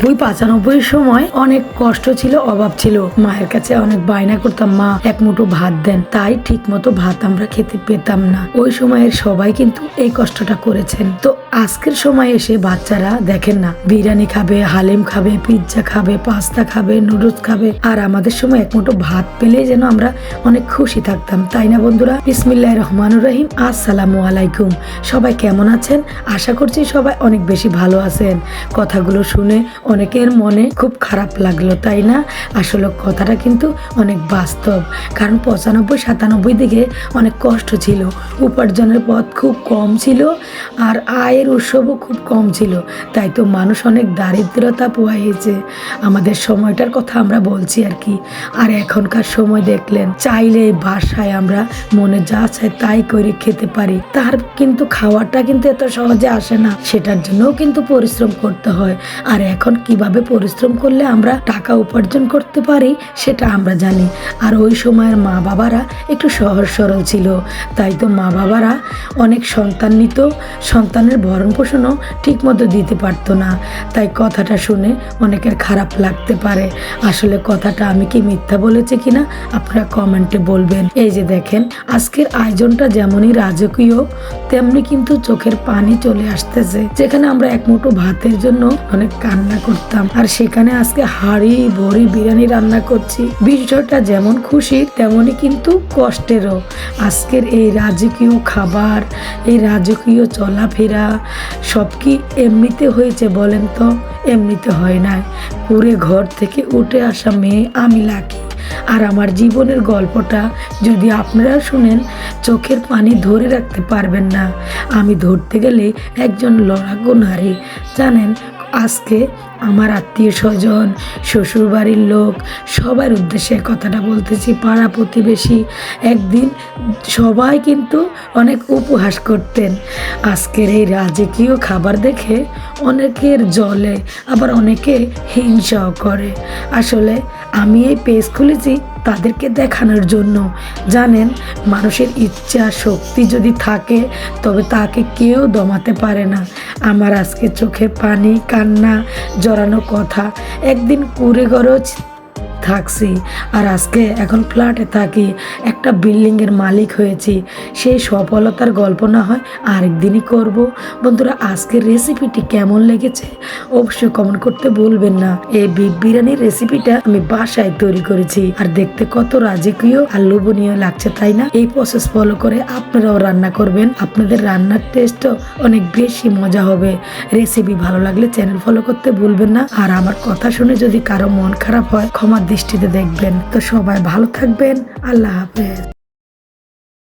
নব্বই, পাঁচানব্বই সময় অনেক কষ্ট ছিল, অভাব ছিল। মায়ের কাছে অনেক বায়না করতাম, মা, এক মুঠো ভাত দেন। তাই ঠিক মতো ভাত আমরা খেতে পেতাম না। ওই সময়ের সবাই কিন্তু এই কষ্টটা করেছেন। তো আজকের সময় এসে বাচ্চারা দেখেন না, বিরিয়ানি খাবে, হালিম খাবে, পিৎজা খাবে, পাস্তা খাবে, নুডলস খাবে, আর আমাদের সময় এক মুঠো ভাত পেলেই যেন আমরা অনেক খুশি থাকতাম। তাই না বন্ধুরা? বিসমিল্লাহ রহমানুর রহিম। আসসালামু আলাইকুম। সবাই কেমন আছেন? আশা করছি সবাই অনেক বেশি ভালো আছেন। কথাগুলো শুনে অনেকের মনে খুব খারাপ লাগল, তাই না? আসলে কথাটা কিন্তু অনেক বাস্তব। কারণ পঁচানব্বই, সাতানব্বই দিকে অনেক কষ্ট ছিল। উপার্জনের পথ খুব কম ছিল আর আয়ের উৎসবও খুব কম ছিল। তাই তো মানুষ অনেক দারিদ্রতা পোয়াইছে আমাদের সময়টার কথা আমরা বলছি আর কি। আর এখনকার সময় দেখলেন, চাইলে বাসায় আমরা মনে যা চায় তাই করে খেতে পারি। তার কিন্তু খাওয়াটা কিন্তু এত সহজে আসে না। সেটার জন্যও কিন্তু পরিশ্রম করতে হয়। আর এখন কীভাবে পরিশ্রম করলে আমরা টাকা উপার্জন করতে পারি সেটা আমরা জানি। আর ওই সময়ের মা বাবারা একটু সহজ সরল ছিল। তাই তো মা বাবারা অনেক সন্তান নিত, সন্তানের ভরণ পোষণও ঠিক মতো দিতে পারতো না। তাই কথাটা শুনে অনেকের খারাপ লাগতে পারে। আসলে কথাটা আমি কি মিথ্যা বলেছি কিনা আপনারা কমেন্টে বলবেন। এই যে দেখেন, আজকের আয়োজনটা যেমনই রাজকীয়, তেমনি কিন্তু চোখের পানি চলে আসতেছে। যেখানে আমরা এক মুঠো ভাতের জন্য অনেক কান্না করতাম। আর সেখানে আজকে হাড়ি ভরি বিরিয়ানি রান্না করছি। বিষয়টা যেমন খুশির তেমনই কিন্তু কষ্টেরও। আজকের এই রাজকীয় খাবার, এই রাজকীয় চলাফেরা সব কি এমনিতে হয়েছে বলেন তো? এমনিতে হয় না পুরে ঘর থেকে উঠে আসা মেয়ে আমি লাকি। আর আমার জীবনের গল্পটা যদি আপনারা শুনেন, চোখের পানি ধরে রাখতে পারবেন না। আমি ধরতে গেলে একজন লড়াকু নারী, জানেন? আজকে আমার আত্মীয় স্বজন, শ্বশুরবাড়ির লোক, সবার উদ্দেশ্যে কথাটা বলতেছি, পাড়া প্রতিবেশী একদিন সবাই কিন্তু অনেক উপহাস করতেন। আজকের এই রাজকীয় খাবার দেখে অনেকের জলে, আবার অনেকে হিংসাও করে। আসলে আমি এই পেজ খুলেছি তাদেরকে দেখানোর জন্য। জানেন, মানুষের ইচ্ছা, শক্তি যদি থাকে, তবে তাকে কেউ দমাতে পারে না। আমার আজকে চোখে পানি, কান্না, জড়ানো কথা, একদিন কুড়ে গরজ থাকছি। আর আজকে এখন ফ্ল্যাটে থাকি, একটা বিল্ডিংয়ের মালিক হয়েছি। সেই সফলতার গল্প না হয় আরেকদিনই করব। বন্ধুরা, আজকের রেসিপিটি কেমন লেগেছে? অবশ্যই কমেন্ট করতে বলবেন না। এই বিফ বিরিয়ানির রেসিপিটা আমি বাসায় তৈরি করেছি। আর দেখতে কত রাজকীয় আর লোভনীয় লাগছে, তাই না? এই প্রসেস ফলো করে আপনারাও রান্না করবেন। আপনাদের রান্নার টেস্টও অনেক বেশি মজা হবে। রেসিপি ভালো লাগলে চ্যানেল ফলো করতে ভুলবেন না। আর আমার কথা শুনে যদি কারও মন খারাপ হয় ক্ষমার দৃষ্টিতে দেখবেন। তো সবাই ভালো থাকবেন। আল্লাহ হাফেজ।